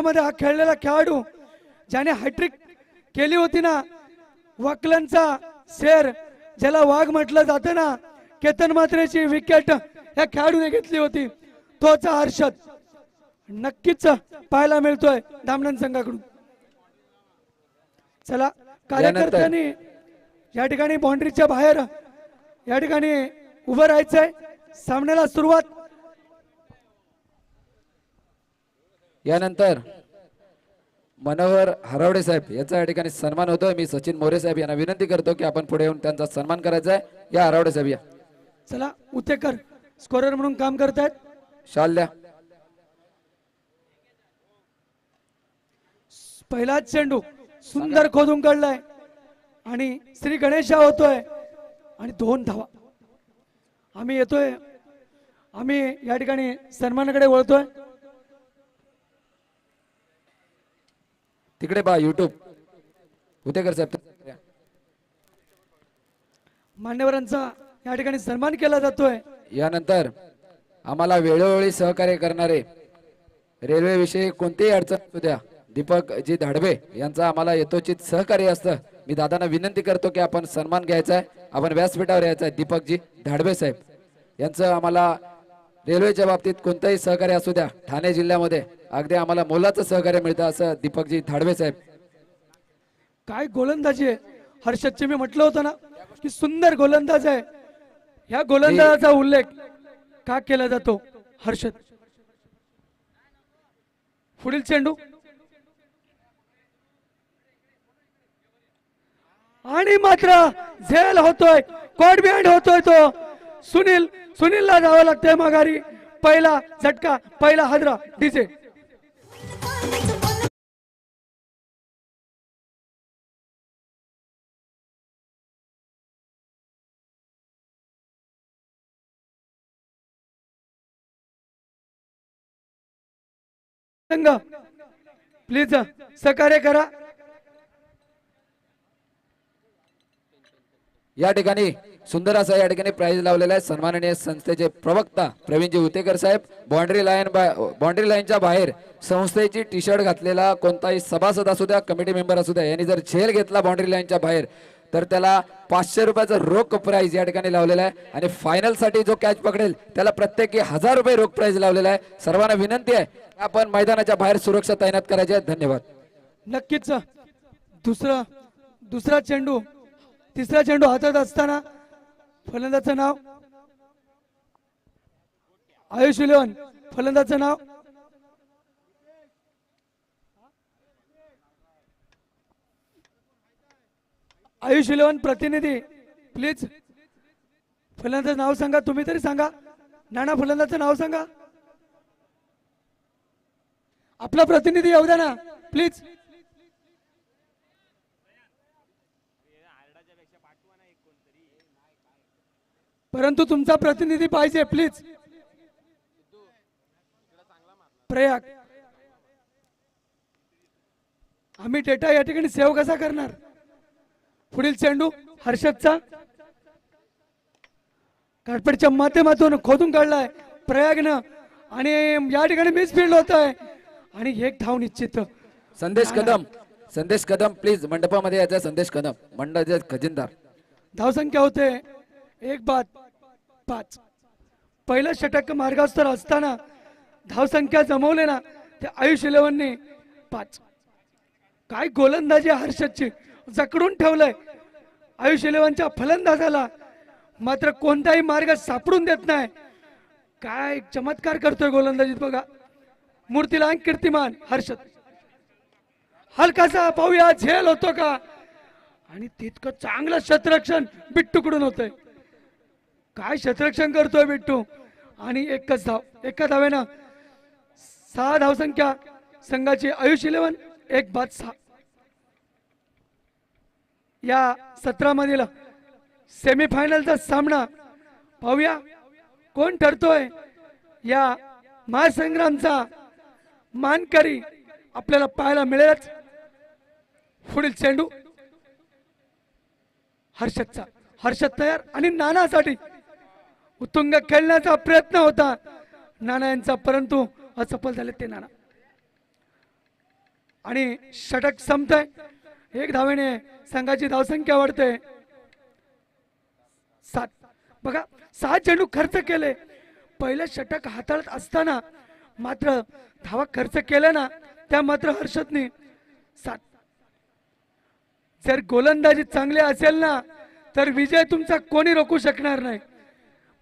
मध्ये हा खेळलेला खेळाडू ज्याने हॅट्रिक केली होती ना वकलांचा शेर ज्याला वाघ म्हटलं जातं ना केतन मात्रेची विकेट या खेळाडूने घेतली होती. तोच हर्षद. नक्कीच पाहायला मिळतोय दामणन संघाकडून. चला कार्यकर्त्यांनी या ठिकाणी बाउंड्रीच्या बाहेर या ठिकाणी उभं राहायचंय. सामन्याला सुरुवात यानंतर मनोहर हरवडे साहेब याचा या ठिकाणी सन्मान होतोय. मी सचिन मोरे साहेब यांना विनंती करतो की आपण पुढे येऊन त्यांचा सन्मान करायचा आहे. या हरवडे साहेब या. चला उतेकर स्कोरर म्हणून काम करतायत. शाल द्या. पहिलाच चेंडू सुंदर खोदून काढलाय आणि श्री गणेशा होतोय. आणि दोन धावा. आम्ही येतोय. आम्ही या ठिकाणी सन्मानाकडे वळतोय. तिकडे पहा युट्यूब उतेकर साहेब मान्यवरांचा या ठिकाणी सन्मान केला जातोय. यानंतर आम्हाला वेळोवेळी सहकार्य करणारे रेल्वे विषयी कोणतीही अडचण असू द्या. दीपक जी धाडबे यांचा आम्हाला यथोचित सहकार्य असतं. मी दादांना विनंती करतो की आपण सन्मान घ्यायचा आहे. आपण व्यासपीठावर यायचं आहे. दीपकजी धाडबे साहेब यांचं आम्हाला रेल्वेच्या बाबतीत कोणतंही सहकार्य असू द्या. ठाणे जिल्ह्यामध्ये अगदी आम्हाला मोलाचं सहकार्य मिळतं असं दीपकजी धाडबे साहेब. काय गोलंदाजी आहे? हर्षदचे मी म्हटलं होतं ना की सुंदर गोलंदाज आहे. ह्या गोलंदाजाचा उल्लेख का केला जातो? हर्षद. पुढील चेंडू. आणि मात्र झेल होतोय कॉड बिहाइंड होतोय तो. सुनील सुनीलला जावं लागतंय माघारी. पहिला झटका पहिला हादरा. डीजे. संघ. प्लीज सहकार्य करा. या ठिकाणी सुंदर असा या ठिकाणी प्राइज लावलेला आहे. सन्माननीय संस्थेचे प्रवक्ता प्रवीणजी उतेकर साहेब. बॉन्ड्री लाईन बाँड्री लाईनच्या बाहेर संस्थेची टी शर्ट घातलेला कोणताही सभासद असू द्या कमिटी मेंबर असू द्या यांनी जर झेल घेतला बाँड्री लाईनच्या बाहेर तर त्याला पाचशे रुपयाचा रोख प्राईज या ठिकाणी लावलेला आहे. आणि फायनलसाठी जो कॅच पकडेल त्याला प्रत्येकी हजार रुपये रोख प्राईज लावलेला आहे. सर्वांना विनंती आहे आपण मैदानाच्या बाहेर सुरक्षा तैनात करायची आहे. धन्यवाद. नक्कीच दुसरं दुसरा चेंडू तिसरा चेंडू हातात असताना फलंदाचं नाव आयुष इलेवन फलंदाचं नाव आयुष इलेवन प्रतिनिधी. प्लीज फलंदाचं नाव सांगा तुम्ही तरी सांगा. नाना फलंदाचं नाव सांगा. आपला प्रतिनिधी येऊ द्या ना. प्लीज परंतु तुमचा प्रतिनिधी पाहिजे प्लीज प्रयाग. आम्ही डेटा या ठिकाणी सेव्ह कसा करणार? पुढील चेंडू हर्षदचा. काटपडच्या माध्यमातून खोदून काढलाय प्रयागनं. आणि या ठिकाणी मिस फील्ड होत आहे. आणि एक धाव निश्चित. संदेश कदम. संदेश कदम प्लीज मंडपामध्ये यायचा संदेश कदम. मंडळाचे खजिनदार. धावसंख्या होते. एक बाद पाच. पहिलं षटक मार्गास्तर असताना धावसंख्या जमवले ना ते आयुष इलेव्हनने पाच. काय गोलंदाजी हर्षदची. जकडून ठेवलंय. आयुष इलेव्हनच्या फलंदाजाला मात्र कोणताही मार्ग सापडून देत नाही. काय चमत्कार करतोय गोलंदाजीत बघा. मूर्तीला कीर्तिमान हर्षद. हलकासा पाहूया झेल होतो का? आणि तितकं चांगलं क्षेत्ररक्षण बिट्टूकडून होतंय. काय क्षेत्ररक्षण करतोय बिट्टू? आणि एकच धाव एका धावेनं सहा धावसंख्या संघाची आयुष इलेव्हन एक बाद सहा. या सत्रामधील सेमीफायनलचा सामना पाहूया. कोण ठरतोय? या महासंग्रामचा मानकरी आपल्याला पाहायला मिळेलच. पुढील चेंडू. हर्षदचा. हर्षद तयार आणि नानासाठी उत्तुंग खेळण्याचा प्रयत्न होता. नाना यांचा परंतु असफल झाले ते नाना. आणि षटक संपतंय. एक धावेने संघाची धावसंख्या वाढते. सात. बघा सात चेंडू खर्च केले. पहिलं षटक हाताळत असताना मात्र धावा खर्च केल्या ना त्या मात्र हर्षदने. सात. जर गोलंदाजी चांगली असेल ना तर विजय तुमचा कोणी रोखू शकणार नाही.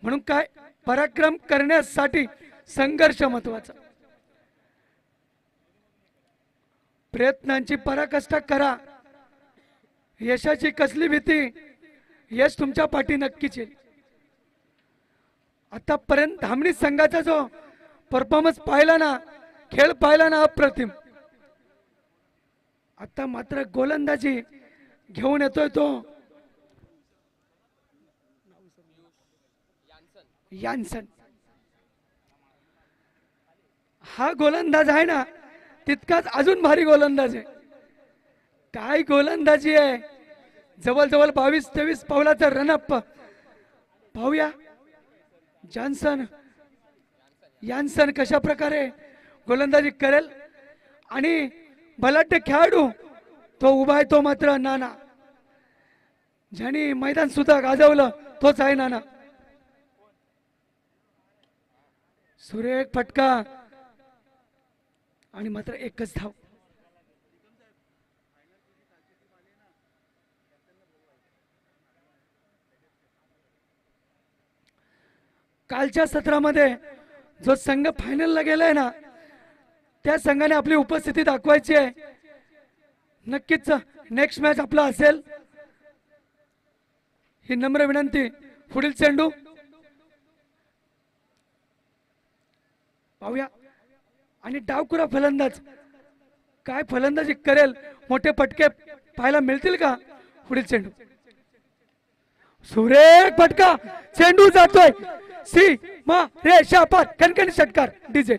म्हणून काय? पराक्रम करण्यासाठी संघर्ष महत्त्वाचा प्रयत्नांची पराकष्टा करा. यशाची कसली भीती? यश तुमच्या पाठी नक्कीच येईल. आतापर्यंत धामणी संघाचा जो परफॉर्मन्स पाहिला ना खेळ पाहिला ना अप्रतिम. आता मात्र गोलंदाजी घेऊन येतोय तो. यानसन हा गोलंदाज आहे ना तितकाच अजून भारी गोलंदाज आहे. काय गोलंदाजी आहे? जवळजवळ बावीस तेवीस पावलाचा रनअप पाहूया. जॉन्सन यान्सन कशा प्रकारे गोलंदाजी करेल? आणि बलाढ्य खेळाडू तो उभा आहे तो मात्र नाना. ज्याने मैदान सुद्धा गाजवलं तोच आहे नाना. सुरेख फटका. आणि मात्र एकच धाव. कालच्या सत्रामध्ये जो संघ फायनलला गेलाय ना त्या संघाने आपली उपस्थिती दाखवायची आहे. नक्कीच नेक्स्ट मॅच आपला असेल. ही नम्र विनंती. पुढील चेंडू. पाहूया. आणि डावकुरा फलंदाज. काय फलंदाजी करेल? मोठे पटके पाहायला मिळतील का? पुढील चेंडू. सुरेख फटका. चेंडू जातोय. सी मा रे शापात कणकणी षटकार डीजे.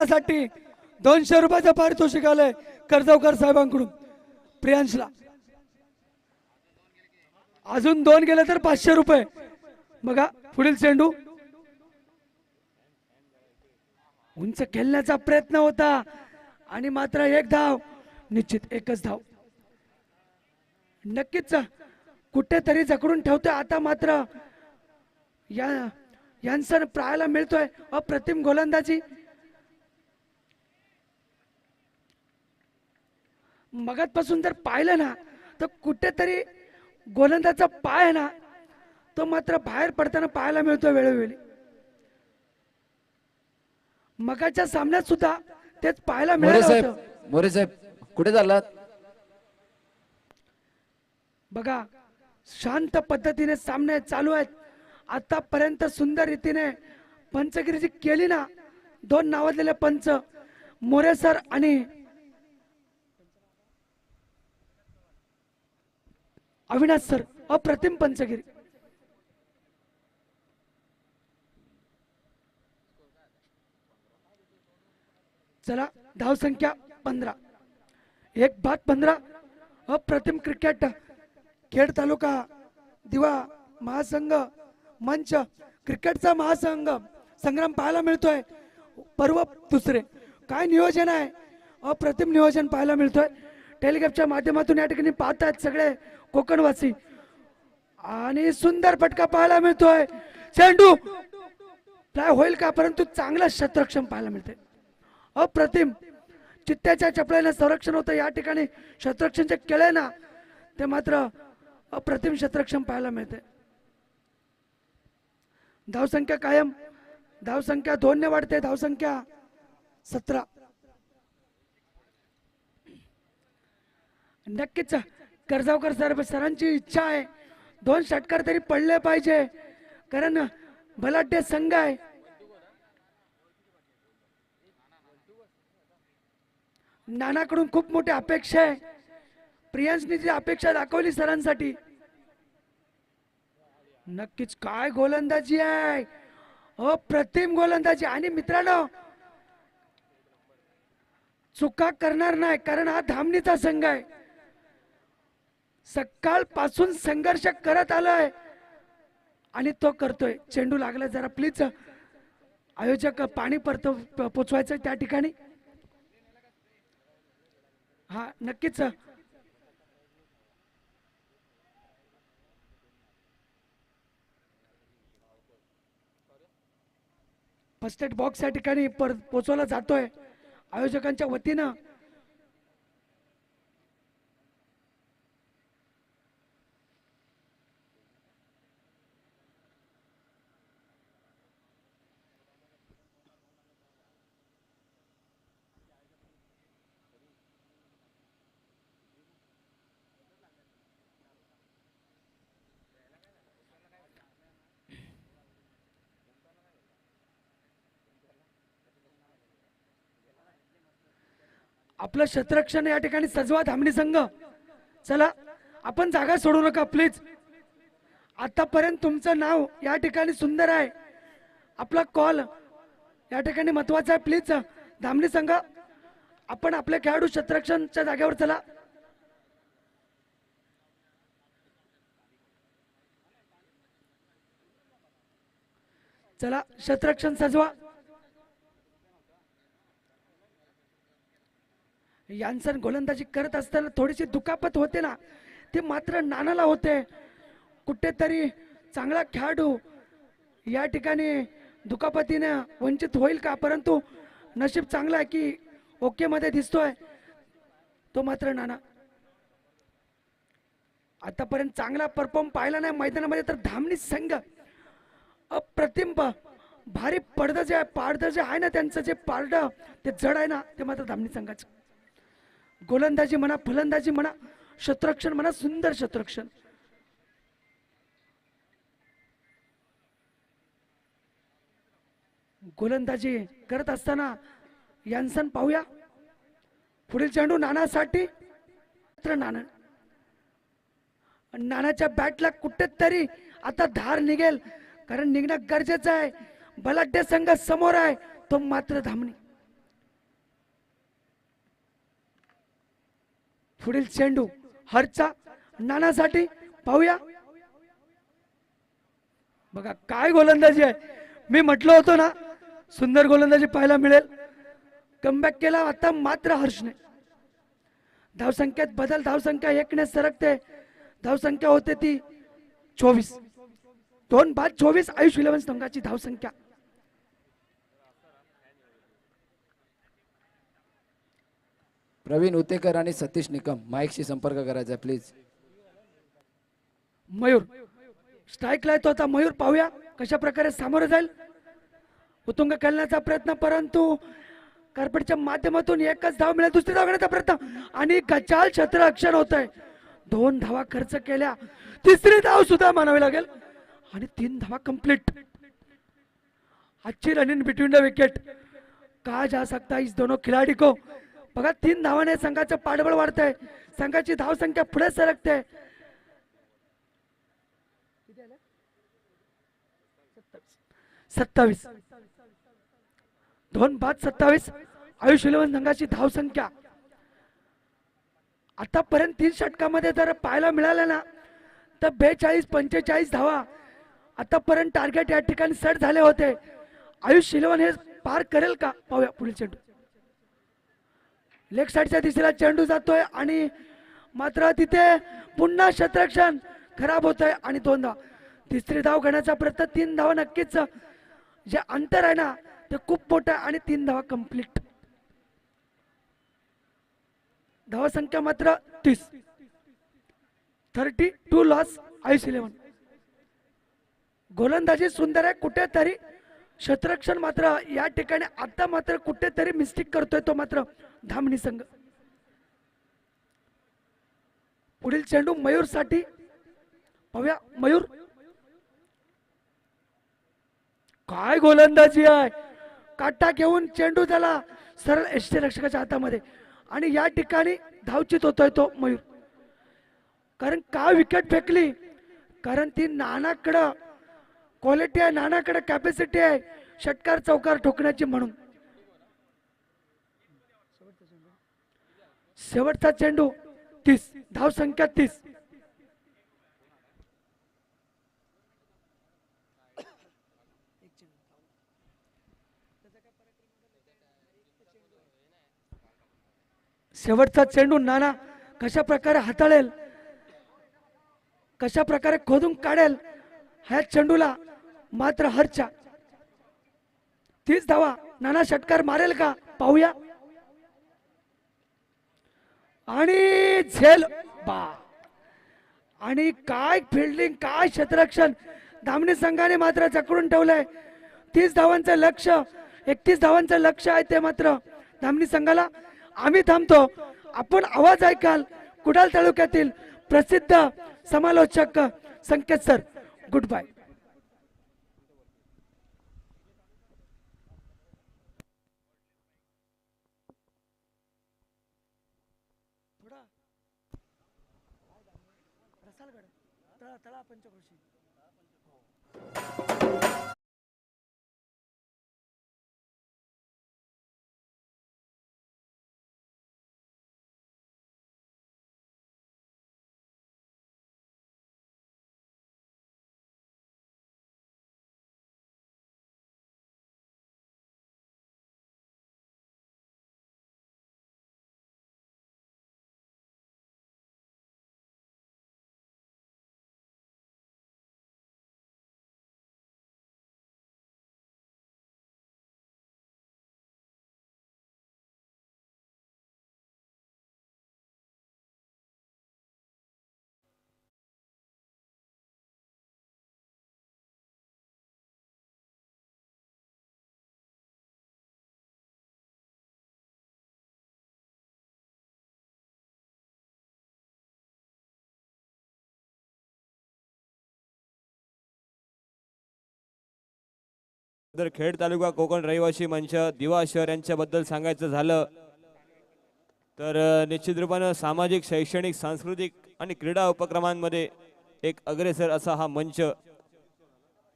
साठी दोनशे रुपयाचं पारितोषिक आलंय कर्जवकर साहेबांकडून. प्रियांशला. अजून दोन गेले तर पाचशे रुपये. बघा पुढील चेंडू उंच खेळण्याचा प्रयत्न होता. आणि मात्र एक धाव निश्चित एकच धाव. नक्कीच कुठेतरी जकडून ठेवतोय. आता मात्र या यांचं प्रायला मिळतोय. अप्रतिम गोलंदाजी. मगातपासून जर पाहिलं ना तर कुठेतरी गोलंदाचा पाय आहे ना तो मात्र बाहेर पडताना पाहायला मिळतो वेळोवेळी. मगाच्या सामन्यात सुद्धा तेच पाहायला मिळालं होतं. मोरे साहेब कुठे चाललात? बघा शांत पद्धतीने सामने चालू आहेत. आतापर्यंत सुंदर रीतीने पंचगिरीची केली ना दोन नावाजलेले पंच मोरे सर आणि अविनाश सर अप्रतिम पंचगिरी. चला धाव संख्या पंधरा. एक भाग पंधरा अप्रतिम क्रिकेट खेड तालुका दिवा महासंघ मंच क्रिकेटचा महासंघ. संग्राम पाहायला मिळतोय. पर्व दुसरे. काय नियोजन आहे? अप्रतिम नियोजन पाहायला मिळतोय. टेलिग्राफच्या माध्यमातून या ठिकाणी पाहतायत सगळे. कोकणवासी आणि सुंदर फटका पाहायला मिळतोय. चेंडू काय होईल का? परंतु चांगला शत्रक्षम पाहायला मिळते अप्रतिम. चित्त्याच्या चपळ्याने संरक्षण होतं. या ठिकाणी शतरक्षणचे केळे ना ते मात्र अप्रतिम शत्रक्षम पाहायला मिळते धावसंख्या कायम. धावसंख्या दोनने वाढते. धावसंख्या सतरा. नक्कीच. कर्जावकर सर सरांची इच्छा आहे. दोन षटकार तरी पडले पाहिजे. कारण बलाढ्य संघ आहे. नानाकडून खूप मोठी अपेक्षा आहे. प्रियांशनी जी अपेक्षा दाखवली सरांसाठी. नक्कीच काय गोलंदाजी आहे. हो, अप्रतिम गोलंदाजी. आणि मित्रांनो चुका करणार नाही कारण हा धामणीचा संघ आहे. सकाळपासून संघर्ष करत आलाय. आणि तो करतोय. चेंडू लागला जरा प्लीज आयोजक पाणी परत पोचवायचं त्या ठिकाणी. हा नक्कीच. फर्स्ट एड बॉक्स या ठिकाणी पर पोचवला जातोय. आयोजकांच्या वतीनं आपलं शत्ररक्षण या ठिकाणी सजवा धामणी संघ. चला आपण जागा सोडू नका प्लीज आतापर्यंत तुमचं नाव या ठिकाणी सुंदर आहे. आपला कॉल या ठिकाणी महत्त्वाचा आहे प्लीज धामणी संघ आपण आपल्या खेळाडू शत्ररक्षणच्या जागेवर चला. चला क्षेत्ररक्षण सजवा. यांसन गोलंदाजी करत असताना थोडीशी दुखापत होते ना ते मात्र नानाला होते. कुठेतरी चांगला खेळाडू या ठिकाणी दुखापतीने वंचित होईल का? परंतु नशीब चांगला आहे की ओकेमध्ये दिसतोय तो मात्र नाना. आतापर्यंत चांगला परफॉर्म पाहिला नाही मैदानामध्ये तर धामणी संघ अप्रतिम भारी पडदं जे आहे पाडदं जे आहे ना त्यांचं जे पारडं ते जड आहे ना ते मात्र धामणी संघाचं. गोलंदाजी म्हणा फलंदाजी म्हणा शत्रक्षण म्हणा सुंदर शत्रक्षण. गोलंदाजी करत असताना यांसन पाहूया. पुढील चेंडू नानासाठी नाना. नानाच्या बॅटला कुठेतरी आता धार निघेल कारण निघणं गरजेचं आहे. बलाढ्य संघ समोर आहे तो मात्र धामणी. पुढील चेंडू हरचा नानासाठी पाहूया. बघा काय गोलंदाजी आहे. मी म्हटलं होतो ना सुंदर गोलंदाजी पाहायला मिळेल. कमबॅक केला आता मात्र हर्षने. धावसंख्येत बदल धावसंख्या एकने सरकते. धावसंख्या होते ती चोवीस. दोन बाद चोवीस आयुष इलेव्हन संघाची धावसंख्या. प्रवीण उतेकर आणि सतीश निकम. माईकशी संपर्क करायचा प्लीज मयूर. स्ट्राईकला येतो आता. मयूर पाहूया कशा प्रकारे सामोरं जाईल. उतुंग खेळण्याचा प्रयत्न परंतु कार्पेटच्या माध्यमातून एकच धाव मिळेल. दुसरी धाव घेण्याचा प्रयत्न. आणि गचाल छत्र अक्षर होत आहे दोन धावा खर्च केल्या. तिसरी धाव सुद्धा मानावी लागेल. आणि तीन धावा कंप्लीट अच्छी रनिंग बिटवीन द विकेट कहा जा सकता इस दोनों खिलाड़ी को? बघा तीन धावाने संघाचं पाठबळ वाढतंय. संघाची धाव संख्या पुढे सरकते. सत्तावीस. दोन बाद सत्तावीस. आयुष इलेव्हन संघाची धाव संख्या आतापर्यंत तीन षटकामध्ये जर पाहायला मिळालं ना तर बेचाळीस पंचेचाळीस धावा आतापर्यंत टार्गेट या ठिकाणी सेट झाले होते. आयुष इलेव्हन हे पार करेल का? पाहूया पुढील चेंडू. लेग साईडच्या दिशेला चेंडू जातोय आणि मात्र तिथे पुन्हा शतरक्षण खराब होत आहे आणि दोन धाव. तिसरी धाव घेण्याचा प्रयत्न तीन धाव नक्कीच जे अंतर आहे ना ते खूप मोठं आहे आणि तीन धावा कंप्लीट धाव संख्या मात्र तीस. Thirty two loss Ayush eleven गोलंदाजी सुंदर आहे कुठेतरी शतरक्षण मात्र या ठिकाणी आता मात्र कुठेतरी मिस्टेक करतोय तो मात्र. धामणी संघ. पुढील चेंडू मयूरसाठी पव्या मयूर. काय गोलंदाजी आहे. काटा घेऊन चेंडू त्याला सरळ एसटी रक्षकाच्या हातामध्ये. आणि या ठिकाणी धावचित होतोय तो मयूर. कारण का विकेट फेकली? कारण ती नानाकडं क्वालिटी आहे नानाकडं कॅपॅसिटी आहे षटकार चौकार ठोकण्याची म्हणून. शेवटचा चेंडू तीस धाव संख्या तीस. शेवटचा चेंडू नाना कशा प्रकारे हाताळेल कशा प्रकारे खोदून काढेल ह्या चेंडूला मात्र हरच्या. तीच धावा नाना षटकार मारेल का? पाहूया. आणि झेल. बा. आणि काय फिल्डिंग काय क्षेत्ररक्षण? धामणी संघाने मात्र जकडून ठेवलंय. तीस धावांचं लक्ष एकतीस धावांचं लक्ष आहे ते मात्र धामणी संघाला. आम्ही थांबतो. आपण आवाज ऐकाल. कुडाल तालुक्यातील प्रसिद्ध समालोचक संकेत सर गुड बाय. तळा पंचकृषी जर तर खेड तालुका कोकण रहिवासी मंच दिवा शहर यांच्याबद्दल सांगायचं झालं. तर निश्चित रूपानं सामाजिक शैक्षणिक सांस्कृतिक आणि क्रीडा उपक्रमांमध्ये एक अग्रेसर असा हा मंच.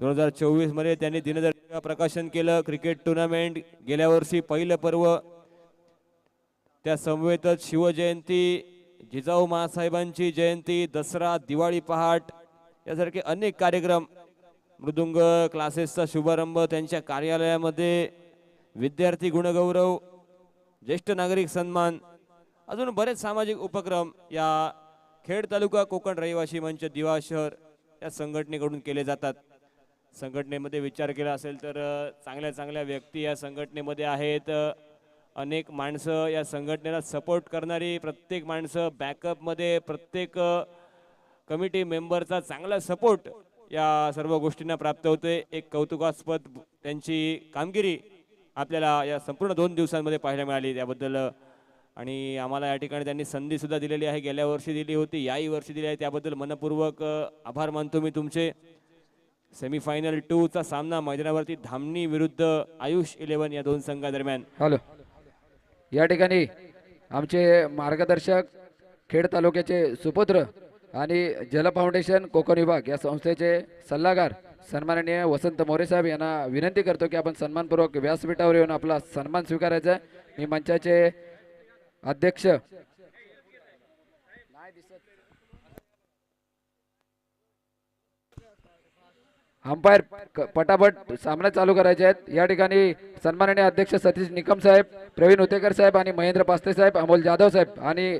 दोन हजार चोवीसमध्ये त्यांनी दिनदर्शिका प्रकाशन केलं. क्रिकेट टुर्नामेंट गेल्या वर्षी पहिलं पर्व. त्या समवेतच शिवजयंती जिजाऊ महासाहेबांची जयंती दसरा दिवाळी पहाट यासारखे अनेक कार्यक्रम मृदुंग क्लासेसचा शुभारंभ त्यांच्या कार्यालयामध्ये विद्यार्थी गुणगौरव ज्येष्ठ नागरिक सन्मान अजून बरेच सामाजिक उपक्रम या खेड तालुका कोकण रहिवासी मंच दिवा शहर या संघटनेकडून केले जातात. संघटनेमध्ये विचार केला असेल तर चांगल्या चांगल्या व्यक्ती या संघटनेमध्ये आहेत. अनेक माणसं या संघटनेला सपोर्ट करणारी प्रत्येक माणसं बॅकअपमध्ये प्रत्येक कमिटी मेंबरचा चांगला सपोर्ट या सर्व गोष्टींना प्राप्त होते एक कौतुकास्पद त्यांची कामगिरी आपल्याला या संपूर्ण दोन दिवसांमध्ये पाहायला मिळाली त्याबद्दल. आणि आम्हाला या ठिकाणी त्यांनी संधीसुद्धा दिलेली आहे. गेल्या वर्षी दिली होती याही वर्षी दिली आहे. त्याबद्दल मनपूर्वक आभार मानतो मी तुमचे. सेमीफायनल टूचा सामना मैदानावरती धामणी विरुद्ध आयुष इलेव्हन या दोन संघादरम्यान. हॅलो. या ठिकाणी आमचे मार्गदर्शक खेड तालुक्याचे सुपुत्र आणि जल फाउंडेशन कोकण विभाग या संस्थेचे सल्लागार सन्माननीय वसंत मोरे साहेब यांना विनंती करतो की आपण सन्मानपूर्वक व्यासपीठावर येऊन आपला सन्मान स्वीकारायचा आहे. मी मंचाचे अध्यक्ष अंपायर पटापट सामना चालू करायचे आहेत. या ठिकाणी सन्माननीय अध्यक्ष सतीश निकम साहेब प्रवीण उतेकर साहेब आणि महेंद्र पास्ते साहेब अमोल जाधव साहेब आणि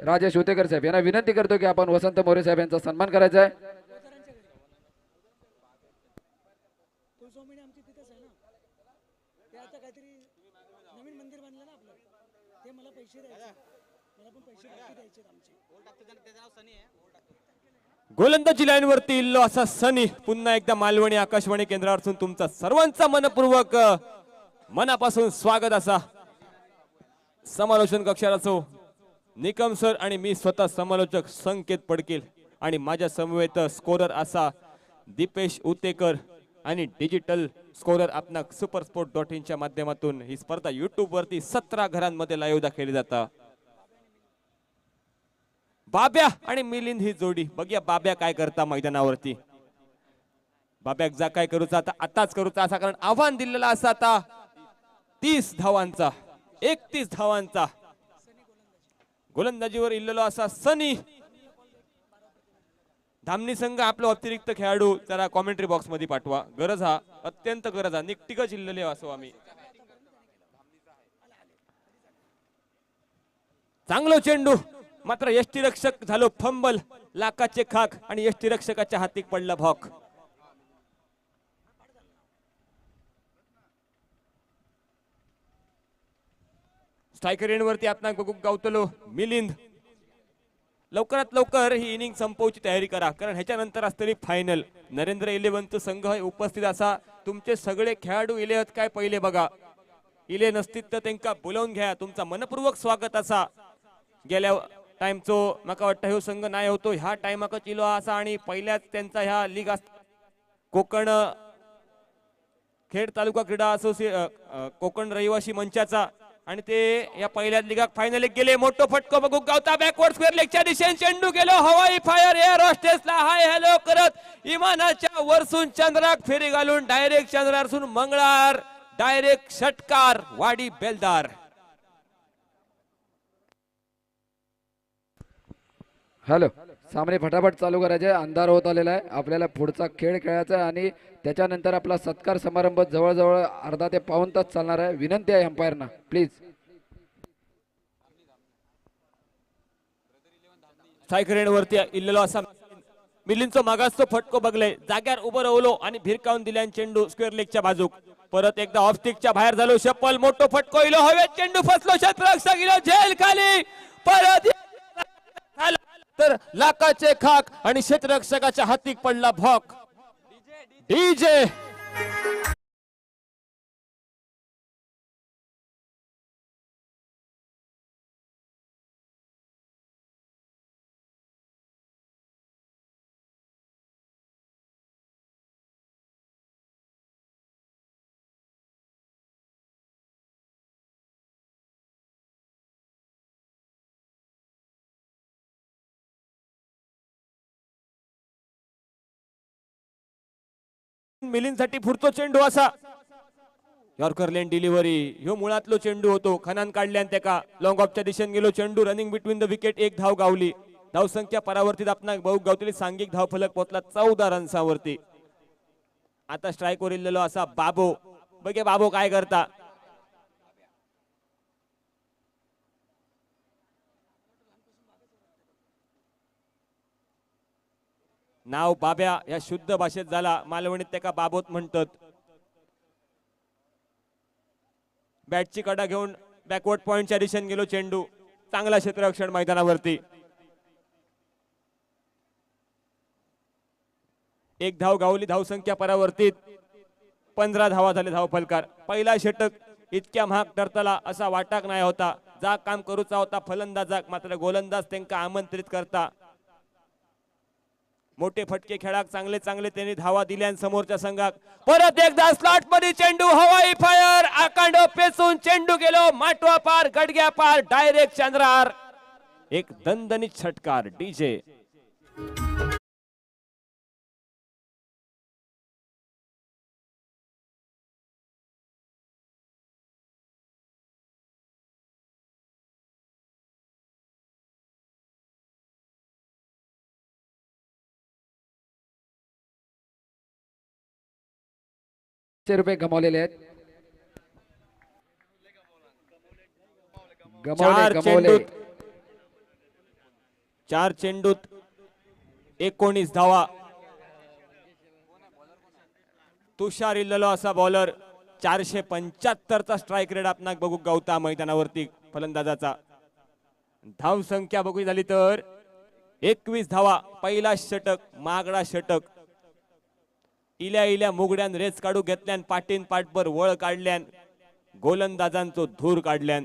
राजेश उतेकर साहेब यांना विनंती करतो की आपण वसंत मोरे साहेब यांचा सन्मान करायचा आहे. गोलंदाजी लाईन वरती इल्लो असा सनी पुन्हा एकदा मालवणी आकाशवाणी केंद्रावरून तुमचा सर्वांचा मनपूर्वक मनापासून स्वागत असा. समालोचन कक्षाला असो निकम सर आणि मी स्वतः समालोचक संकेत पडकील आणि माझ्या समवेत स्कोरर असा दीपेश उतेकर आणि डिजिटल स्कोरर आपणा सुपर स्पोर्ट डॉट इनच्या माध्यमातून ही स्पर्धा युट्यूब वरती सतरा घरांमध्ये लाईव्ह दाखवली जाता. बाब्या आणि मिलिंद ही जोडी. बघूया बाब्या काय करता मैदानावरती. बाब्याक जा काय करूचा आता आताच करूचा असा कारण आव्हान दिलेला असा आता. तीस धावांचा एकतीस धावांचा. गोलंदाजीवर इल्लेलो असा सनी. धामणी संघ आपला अतिरिक्त खेळाडू त्याला कॉमेंट्री बॉक्समध्ये पाठवा. गरज हा अत्यंत गरज हा. निकटिकच इल्लेले असो आम्ही. चांगलो चेंडू मात्र यष्टी रक्षक झालो फंबल लाकाचे खाक आणि यष्टी रक्षकाच्या हाती पडला भॉक. स्ट्रायकर एंडवरती आपण बघू गावतलो मिलिंद. लवकरात लवकर ही इनिंग संपवची तयारी करा कारण ह्याच्यानंतर असतली फायनल नरेंद्र इलेव्हनचं संघ हे उपस्थित असा तुमचे सगळे खेळाडू इले आहेत काय पहिले बघा. इले नसतील तर त्यांना बोलावून घ्या तुमचा मनपूर्वक स्वागत असा. गेल्या टाइमचो माका वाटतं ह्यो संघ नाही होतो ह्या टायमाकच इलो असा आणि पहिल्याच त्यांचा ह्या लीग अस कोकण खेड तालुका क्रीडा असोसिए कोकण रहिवासी मंचाचा आणि ते या पहिल्या लिगात फायनल गेले. मोठो फटको बघू गावता बॅकवर्ड स्क्वेअर लेगच्या दिशेने चेंडू गेलो. हवाई फायर एअर हॉस्टेसला हाय हॅलो करत इमानाच्या वरसून चंद्राक फेरी घालून डायरेक्ट चंद्रारसून मंगळार डायरेक्ट षटकार वाडी बेलदार. हॅलो सामने फटाफट चालू करायचे अंधार होत आलेला आहे. आपल्याला पुढचा खेळ खेळायचा आहे आणि त्याच्यानंतर आपला सत्कार समारंभ जवळजवळ अर्धा ते पाऊन तास चालणार आहे. विनंती आहे अंपायरना प्लीज. सायकरेन वरती इल्लेलो असा मिलिंदचं तो फटको बघले जाग्यावर उभं राहलो आणि भिरकावून दिल्यान चेंडू स्क्वेअर लेगच्या बाजूक. परत एकदा ऑफ स्टिकच्या बाहेर झालो शप्पल मोठो फटको इलो हवेत चेंडू फसलो शतरक्षक गेलो झेल खाली. परत तर लाकाचे खाक आणि क्षेत्ररक्षकाच्या हाती पडला भॉक. डीजे. मिलिंदसाठी पुढतो चेंडू असा. Yorker length delivery. ह्यो मुळातलो चेंडू होतो. खनान काढल्यान त्याका लॉंग ऑफच्या दिशेने गेलो. चेंडू रनिंग बिटवीन द विकेट एक धाव गावली. धाव संख्या परावर्तीत आपणाक बहु गावतली. सांघिक धाव फलक पोहोचला चौदा रन्सावरती आता स्ट्राईक वर इल्लेलो असा बाबो. बघे बाबो काय करता. नाव बाब्या या शुद्ध भाषेत झाला. मालवणीत त्याका बाबोत म्हणतात बॅटची कडा घेऊन बॅकवर्ड पॉईंटच्या दिशेने गेलो चेंडू. चांगला क्षेत्ररक्षण मैदानावरती. एक धाव गावली धावसंख्या परावर्तीत. पंधरा धावा झाले धाव फलकार पहिला षटक इतक्या महाग ठरतला असा वाटाक नाही होता. जा काम करूचा होता. फलंदाजाक मात्र गोलंदाज त्यांना आमंत्रित करता. मोठे फटके खेळाक चांगले चांगले त्यांनी धावा दिल्या समोरच्या संघात परत एकदा स्लॉटमध्ये चेंडू हवाई फायर आकांड पेसून चेंडू गेलो माटवा पार गडग्या पार डायरेक्ट चंद्रार. एक दणदणीत षटकार डीजे रुपये गमावलेले आहेत? गमावले चार गमावले. चेंडूत चार चेंडूत एकोणीस धावा. तुषार इल्लेलो असा बॉलर चारशे पंच्याहत्तरचा स्ट्राईक रेट आपणाक बघू गावता मैदानावरती फलंदाजाचा. धाव संख्या बघू झाली तर एकवीस धावा पहिला षटक मागडा षटक. इल्या इल्या मुगड्यान रेस काढू घेतल्यान पाटीन पाठभर वळ काढल्यान गोलंदाजांचो धूर काढल्यान.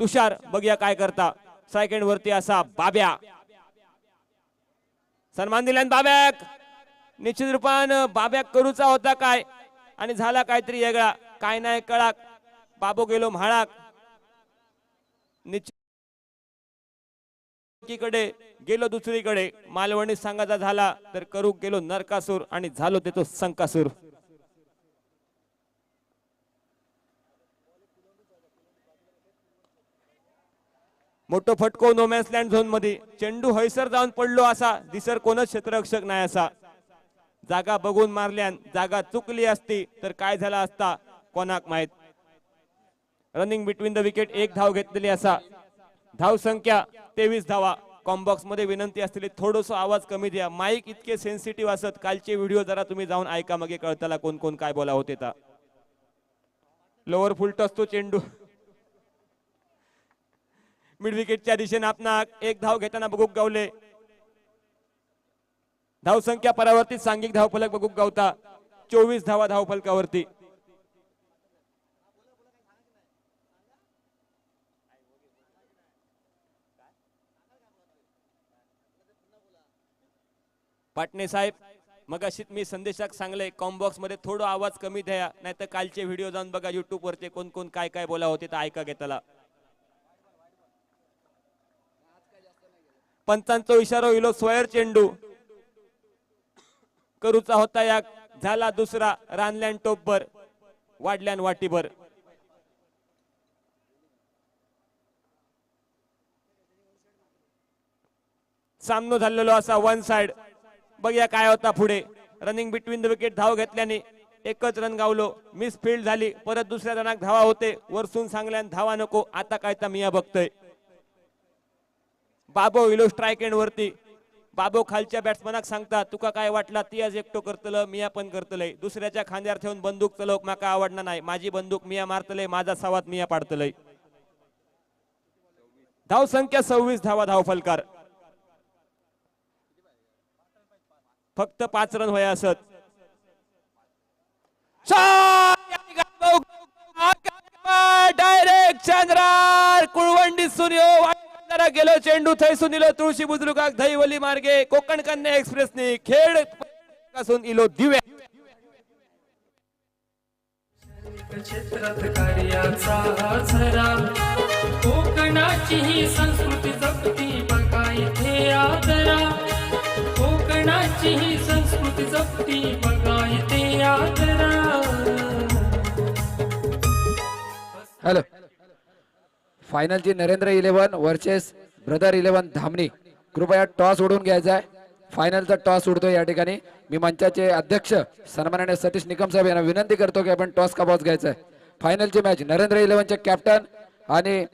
तुषार बघूया काय करता. सेकंड वरती असा बाब्या. सन्मान दिल्यान बाब्याक. निश्चित रूपान बाब्याक करूचा होता काय? आणि झाला काहीतरी वेगळा. काय नाही कळाक. बाबू गेलो म्हाळाक. निश्चित एकीकडे गेलो दुसरीकडे. मालवणी संघाचा झाला तर करू गेलो नरकासूर आणि झालो ते तो संकासूर. मोठं फटको नोमॅन्स लँड झोनमध्ये. चेंडू हैसर जाऊन पडलो असा. दिसर कोणच क्षेत्ररक्षक नाही असा. जागा बघून मारल्यान जागा चुकली असती तर काय झाला असता? कोणाक माहीत? रनिंग बिटवीन द विकेट एक धाव घेतलेली असा. धाव संख्या तेवीस धावा. कॉम्बॉक्समध्ये विनंती असलेली थोडस आवाज कमी द्या. माईक इतके सेन्सिटिव्ह असत कालचे व्हिडिओ जरा तुम्ही जाऊन ऐका मागे कळताला कोण कोण काय बोला होते ता. लोअर फुलट असतो चेंडू. मिड विकेटच्या दिशेने आपणा एक धाव घेताना बघूक गावले. धाव संख्या परावर्तित सांघिक धावफलक बघूक गावता. चोवीस धावा धावफलकावरती पाटणे साहेब मग मी संदेशात सांगले कॉम्बॉक्समध्ये थोडं आवाज कमी द्या नाही तर कालचे व्हिडिओ जाऊन बघा युट्यूब वरचे कोण कोण काय काय बोला होते तर ऐका घेताला पंचांचा इशारा इलो स्वयर चेंडू. करूचा होता या झाला दुसरा रानल्यान टोपभर वाढल्यान वाटीभर. सामनो झालेलो असा वन साइड बघूया काय होता पुढे. रनिंग बिटवीन द विकेट धाव घेतल्याने एकच रन गावलो. मिस फील्ड झाली. परत दुसऱ्या रनाक धावा होते. वरसून सांगल्यान धावा नको. आता काय तर मिया बघतोय. बाबो इलो स्ट्राईक एंड वरती. बाबो खालच्या बॅट्समनाक सांगता तुका काय वाटला? ती आज एकटो करतलं मिया पण करतलय. दुसऱ्याच्या खांद्यावर ठेवून बंदूक चलवक माका आवडणार नाही. माझी बंदूक मिया मारतलय माझा सवाद मिया पाडतलय. धाव संख्या सव्वीस धावा धाव फलकार. फक्त पाच रन व्हाय असत. डायरेक्ट चंद्रार कुळवंडी सुनिओ गेलो चेंडू थै सुनिलो तुळशी बुद्रुका धैवली मार्गे कोकण कन्या एक्सप्रेसनी खेडपासून इलो दिव्या. क्षेत्रात कार्याचा कोकणाची ही संस्कृती जपती बघा इथे आदरा? कोकणाची ही संस्कृती जपती बघा इथे आदरा. Hello. फायनलची Narendra eleven versus brother eleven Dhamani. कृपया टॉस उडून घ्यायचा आहे. फायनलचा टॉस उडतो या ठिकाणी. मी मंचाचे अध्यक्ष सन्माननीय सतीश निकम साहेब यांना विनंती करतो की आपण टॉस का बॉस घ्यायचा आहे. फायनलची मॅच नरेंद्र इलेव्हनचे कॅप्टन आणि